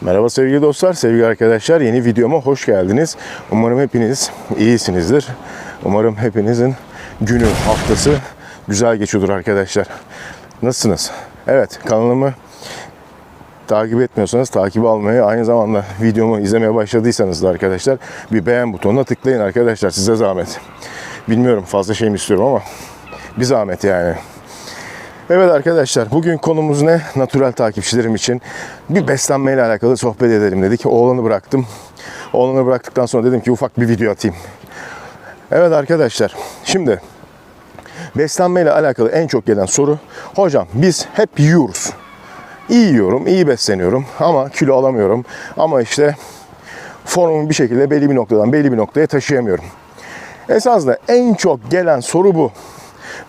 Merhaba sevgili dostlar, sevgili arkadaşlar. Yeni videoma hoş geldiniz. Umarım hepiniz iyisinizdir. Umarım hepinizin günü, haftası güzel geçiyordur arkadaşlar. Nasılsınız? Evet, kanalımı takip etmiyorsanız takip almayı, aynı zamanda videomu izlemeye başladıysanız da arkadaşlar bir beğen butonuna tıklayın arkadaşlar. Size zahmet. Bilmiyorum fazla şey mi istiyorum ama bir zahmet yani. Evet arkadaşlar bugün konumuz ne? Natural takipçilerim için bir beslenmeyle alakalı sohbet edelim dedik. Oğlanı bıraktım. Oğlanı bıraktıktan sonra dedim ki ufak bir video atayım. Evet arkadaşlar şimdi beslenmeyle alakalı en çok gelen soru hocam biz hep yiyoruz. İyi yiyorum, iyi besleniyorum ama kilo alamıyorum. Ama işte formumu bir şekilde belli bir noktadan belli bir noktaya taşıyamıyorum. Esasında en çok gelen soru bu.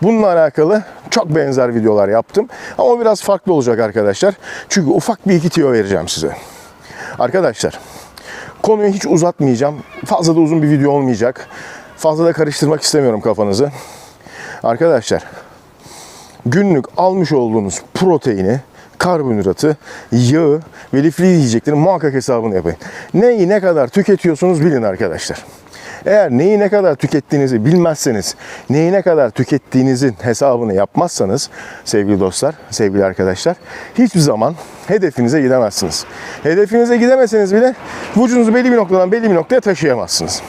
Bununla alakalı çok benzer videolar yaptım. Ama biraz farklı olacak arkadaşlar. Çünkü ufak bir iki tüyo vereceğim size. Arkadaşlar konuyu hiç uzatmayacağım. Fazla da uzun bir video olmayacak. Fazla da karıştırmak istemiyorum kafanızı. Arkadaşlar günlük almış olduğunuz proteini, karbonhidratı, yağı ve lifli yiyeceklerin muhakkak hesabını yapın. Neyi ne kadar tüketiyorsunuz bilin arkadaşlar. Eğer neyi ne kadar tükettiğinizi bilmezseniz, neyi ne kadar tükettiğinizin hesabını yapmazsanız sevgili dostlar, sevgili arkadaşlar hiçbir zaman hedefinize gidemezsiniz. Hedefinize gidemeseniz bile vücudunuzu belli bir noktadan belli bir noktaya taşıyamazsınız.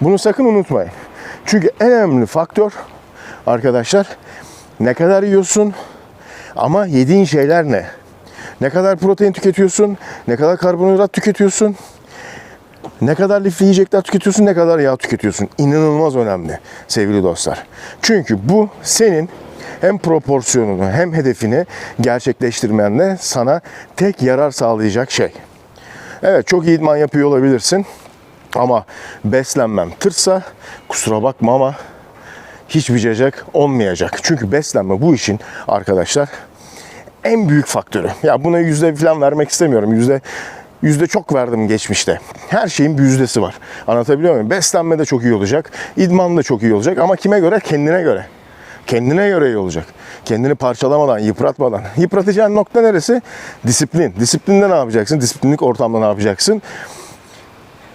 Bunu sakın unutmayın. Çünkü en önemli faktör arkadaşlar ne kadar yiyorsun ama yediğin şeyler ne? Ne kadar protein tüketiyorsun? Ne kadar karbonhidrat tüketiyorsun? Ne kadar lifli yiyecekler tüketiyorsun, ne kadar yağ tüketiyorsun. İnanılmaz önemli sevgili dostlar. Çünkü bu senin hem proporsiyonunu hem hedefini gerçekleştirmenle sana tek yarar sağlayacak şey. Evet çok iyi idman yapıyor olabilirsin. Ama beslenmem tırsa kusura bakma ama hiçbir cacık olmayacak. Çünkü beslenme bu işin arkadaşlar en büyük faktörü. Ya buna yüzde falan vermek istemiyorum. Yüzde yüzde çok verdim geçmişte. Her şeyin bir yüzdesi var. Anlatabiliyor muyum? Beslenme de çok iyi olacak. idman da çok iyi olacak. Ama kime göre? Kendine göre. Kendine göre iyi olacak. Kendini parçalamadan, yıpratmadan. Yıpratacağın nokta neresi? Disiplin. Disiplinde ne yapacaksın? Disiplinlik ortamda ne yapacaksın?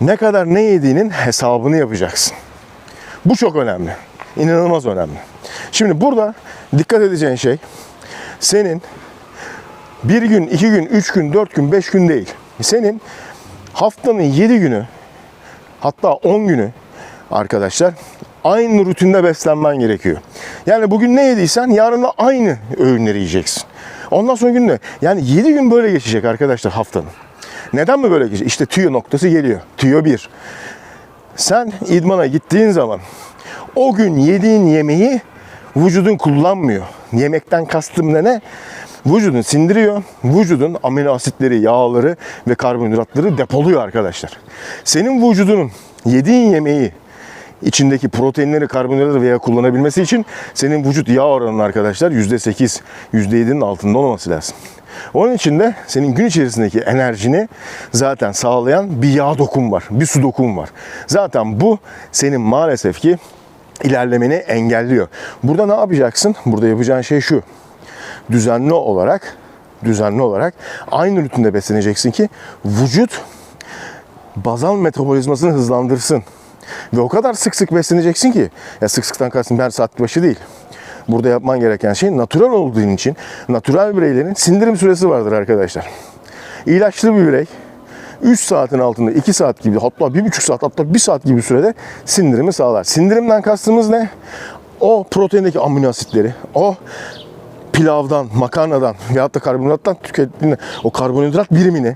Ne kadar ne yediğinin hesabını yapacaksın. Bu çok önemli. İnanılmaz önemli. Şimdi burada dikkat edeceğin şey senin bir gün, iki gün, üç gün, dört gün, beş gün değil. Senin haftanın yedi günü hatta on günü arkadaşlar aynı rutinde beslenmen gerekiyor. Yani bugün ne yediysen yarın da aynı öğünleri yiyeceksin. Ondan sonra günde yani 7 gün böyle geçecek arkadaşlar haftanın. Neden mi böyle geçecek? İşte tüyo noktası geliyor. Tüyo 1. Sen idmana gittiğin zaman o gün yediğin yemeği vücudun kullanmıyor. Yemekten kastım ne? Vücudun sindiriyor. Vücudun amino asitleri, yağları ve karbonhidratları depoluyor arkadaşlar. Senin vücudunun yediğin yemeği içindeki proteinleri, karbonhidratları veya kullanabilmesi için senin vücut yağ oranının arkadaşlar %8, %7'nin altında olması lazım. Onun için de senin gün içerisindeki enerjini zaten sağlayan bir yağ dokun var, bir su dokun var. Zaten bu senin maalesef ki ilerlemeni engelliyor. Burada ne yapacaksın? Burada yapacağın şey şu. Düzenli olarak düzenli olarak aynı rutinde besleneceksin ki vücut bazal metabolizmasını hızlandırsın. Ve o kadar sık sık besleneceksin ki ya sık sıktan kastım her saat başı değil. Burada yapman gereken şey natural olduğun için natural bireylerin sindirim süresi vardır arkadaşlar. İlaçlı bir birey 3 saatin altında 2 saat gibi hatta 1,5 saat hatta 1 saat gibi sürede sindirimi sağlar. Sindirimden kastımız ne? O proteindeki amino asitleri, o pilavdan, makarnadan veyahut da karbonhidrattan tükettiğinde o karbonhidrat birimini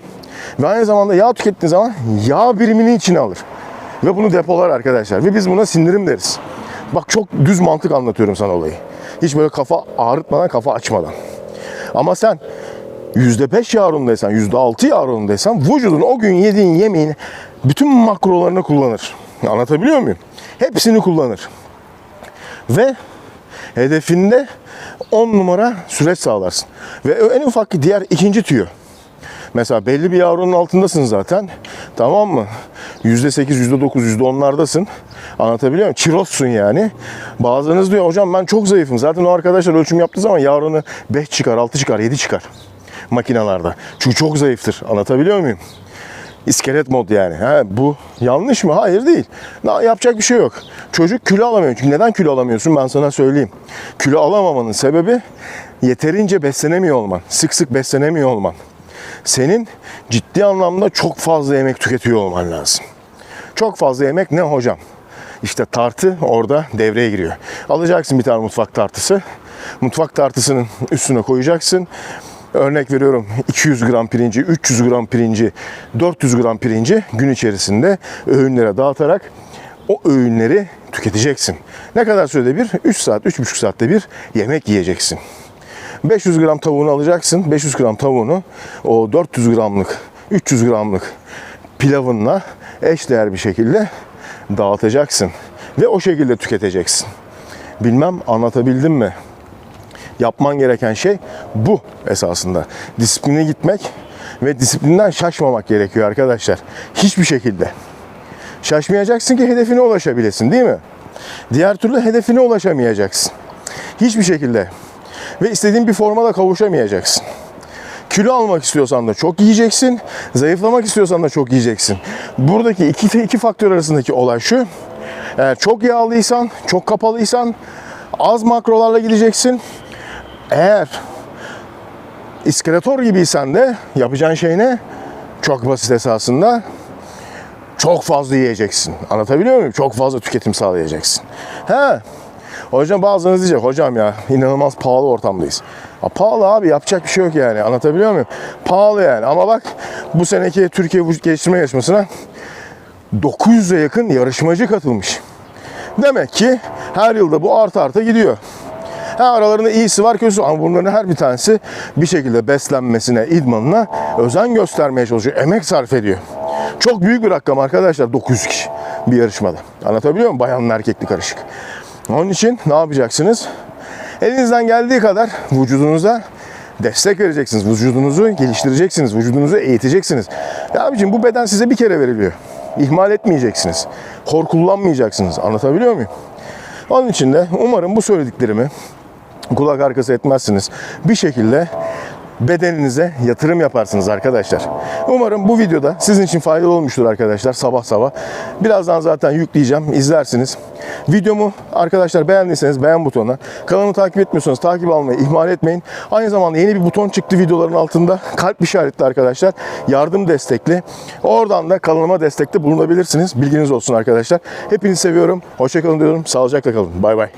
ve aynı zamanda yağ tükettiğin zaman yağ birimini içine alır. Ve bunu depolar arkadaşlar. Ve biz buna sindirim deriz. Bak çok düz mantık anlatıyorum sana olayı. Hiç böyle kafa ağrıtmadan, kafa açmadan. Ama sen %5 yağ oranındaysan, %6 yağ oranındaysan vücudun o gün yediğin yemeğin bütün makrolarını kullanır. Anlatabiliyor muyum? Hepsini kullanır. Ve hedefinde 10 numara süreç sağlarsın. Ve en ufak diğer ikinci tüyo. Mesela belli bir yavrunun altındasın zaten. Tamam mı? %8, %9, %10'lardasın. Anlatabiliyor muyum? Çirozsun yani. Bazılarınız diyor hocam ben çok zayıfım. Zaten o arkadaşlar ölçüm yaptığı zaman yavrunu 5 çıkar, 6 çıkar, 7 çıkar. makinalarda. Çünkü çok zayıftır. Anlatabiliyor muyum? İskelet mod yani. Ha, bu yanlış mı? Hayır değil. Na, yapacak bir şey yok. Çocuk kilo alamıyor. Çünkü neden kilo alamıyorsun ben sana söyleyeyim. Kilo alamamanın sebebi yeterince beslenemiyor olman. Sık sık beslenemiyor olman. Senin ciddi anlamda çok fazla yemek tüketiyor olman lazım. Çok fazla yemek ne hocam? İşte tartı orada devreye giriyor. Alacaksın bir tane mutfak tartısı. Mutfak tartısının üstüne koyacaksın. Örnek veriyorum 200 gram pirinci, 300 gram pirinci, 400 gram pirinci gün içerisinde öğünlere dağıtarak o öğünleri tüketeceksin. Ne kadar sürede bir? 3 saat, 3,5 saatte bir yemek yiyeceksin. 500 gram tavuğunu alacaksın. 500 gram tavuğunu o 400 gramlık, 300 gramlık pilavınla eşdeğer bir şekilde dağıtacaksın. Ve o şekilde tüketeceksin. Bilmem anlatabildim mi? Yapman gereken şey bu esasında. Disipline gitmek ve disiplinden şaşmamak gerekiyor arkadaşlar. Hiçbir şekilde. Şaşmayacaksın ki hedefine ulaşabilesin değil mi? Diğer türlü hedefine ulaşamayacaksın. Hiçbir şekilde. Ve istediğin bir forma da kavuşamayacaksın. Kilo almak istiyorsan da çok yiyeceksin. Zayıflamak istiyorsan da çok yiyeceksin. Buradaki iki, iki faktör arasındaki olay şu. Eğer çok yağlıysan, çok kapalıysan az makrolarla gideceksin. Eğer iskeletor gibiysen de yapacağın şey ne? Çok basit esasında. Çok fazla yiyeceksin. Anlatabiliyor muyum? Çok fazla tüketim sağlayacaksın. He. Hocam bazılarınız diyecek hocam ya inanılmaz pahalı ortamdayız. Ha, pahalı abi yapacak bir şey yok yani anlatabiliyor muyum? Pahalı yani ama bak bu seneki Türkiye Vücut Geliştirme Yarışması'na 900'e yakın yarışmacı katılmış. Demek ki her yılda bu artı arta gidiyor. Ha, aralarında iyisi var kötüsü ama bunların her bir tanesi bir şekilde beslenmesine, idmanına özen göstermeye çalışıyor. Emek sarf ediyor. Çok büyük bir rakam arkadaşlar 900 kişi bir yarışmada. Anlatabiliyor muyum? Bayanlı erkekli karışık. Onun için ne yapacaksınız? Elinizden geldiği kadar vücudunuza destek vereceksiniz. Vücudunuzu geliştireceksiniz. Vücudunuzu eğiteceksiniz. Ya abicim bu beden size bir kere veriliyor. İhmal etmeyeceksiniz. Hor kullanmayacaksınız. Anlatabiliyor muyum? Onun için de umarım bu söylediklerimi kulak arkası etmezsiniz. Bir şekilde bedeninize yatırım yaparsınız arkadaşlar. Umarım bu videoda sizin için faydalı olmuştur arkadaşlar sabah sabah. Birazdan zaten yükleyeceğim izlersiniz. Videomu arkadaşlar beğendiyseniz beğen butonuna, kanalımı takip etmiyorsanız takip almayı ihmal etmeyin. Aynı zamanda yeni bir buton çıktı videoların altında. Kalp işaretli arkadaşlar. Yardım destekli. Oradan da kanalıma destekte bulunabilirsiniz. Bilginiz olsun arkadaşlar. Hepinizi seviyorum. Hoşçakalın diyorum. Sağlıcakla kalın. Bay bay.